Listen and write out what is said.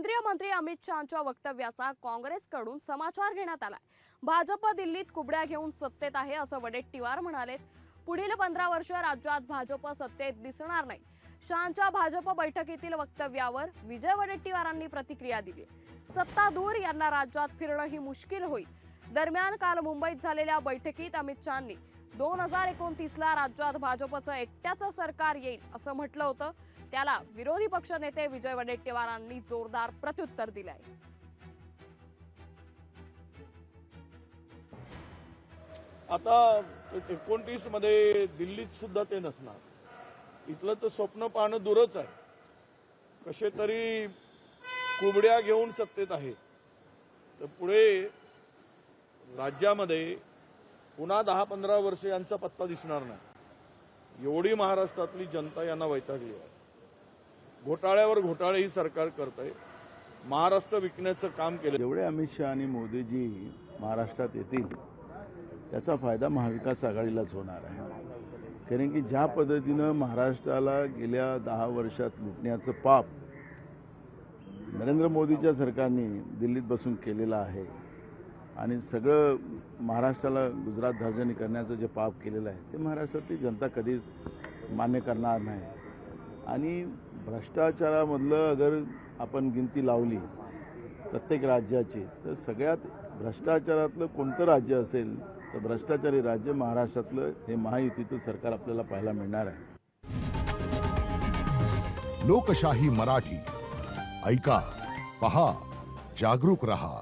केंद्रीय मंत्री अमित शहाच्या वक्तव्याचा काँग्रेसकडून समाचार घेण्यात आलाय. भाजप दिल्लीत कुबड्या घेऊन सत्तेत आहे असं वडेट्टीवार म्हणालेत. पुढील पंधरा वर्ष राज्यात भाजप सत्तेत दिसणार नाही. शहाच्या भाजप बैठकीतील वक्तव्यावर विजय वडेट्टीवारांनी प्रतिक्रिया दिली. सत्ताधूर यांना राज्यात फिरणं ही मुश्किल होईल. दरम्यान काल मुंबईत झालेल्या बैठकीत अमित शहानी दोन हजार एकोणतीसला राज्यात भाजपचं एकट्याचं सरकार येईल असं म्हटलं होतं. त्याला विरोधी पक्षनेते विजय वडेट्टीवारांनी जोरदार प्रत्युत्तर दिलंय. आता एकोणतीसमध्ये दिल्लीत सुद्धा ते नसणार. इथलं तर स्वप्न पाहणं दूरच आहे. कसे तरी कुबड्या घेऊन सत्तेत आहे. तर पुढे राज्यामध्ये पुन्हा दहा पंधरा वर्ष यांचा पत्ता दिसणार नाही. एवढी महाराष्ट्रातली जनता यांना वैतागली आहे. घोटाळ्यावर घोटाळे ही सरकार करत आहे महाराष्ट्र विकण्याचं काम केलं. जेवढे अमित शहा आणि मोदीजी महाराष्ट्रात येतील त्याचा फायदा महाविकास आघाडीलाच होणार आहे. कारण की ज्या पद्धतीनं महाराष्ट्राला गेल्या दहा वर्षात लुटण्याचं पाप नरेंद्र मोदीच्या सरकारने दिल्लीत बसून केलेलं आहे आणि सगळं महाराष्ट्राला गुजरात धार्जनी करण्याचं जे पाप केलेलं आहे ते महाराष्ट्रातली जनता कधीच मान्य करणार नाही. आणि भ्रष्टाचारामधलं अगर आपण गिनती लावली प्रत्येक राज्याची तर सगळ्यात भ्रष्टाचारातलं कोणतं राज्य असेल तर भ्रष्टाचारी राज्य महाराष्ट्रातलं हे महायुतीचं सरकार आपल्याला पाहायला मिळणार आहे. लोकशाही मराठी ऐका पहा जागरूक रहा.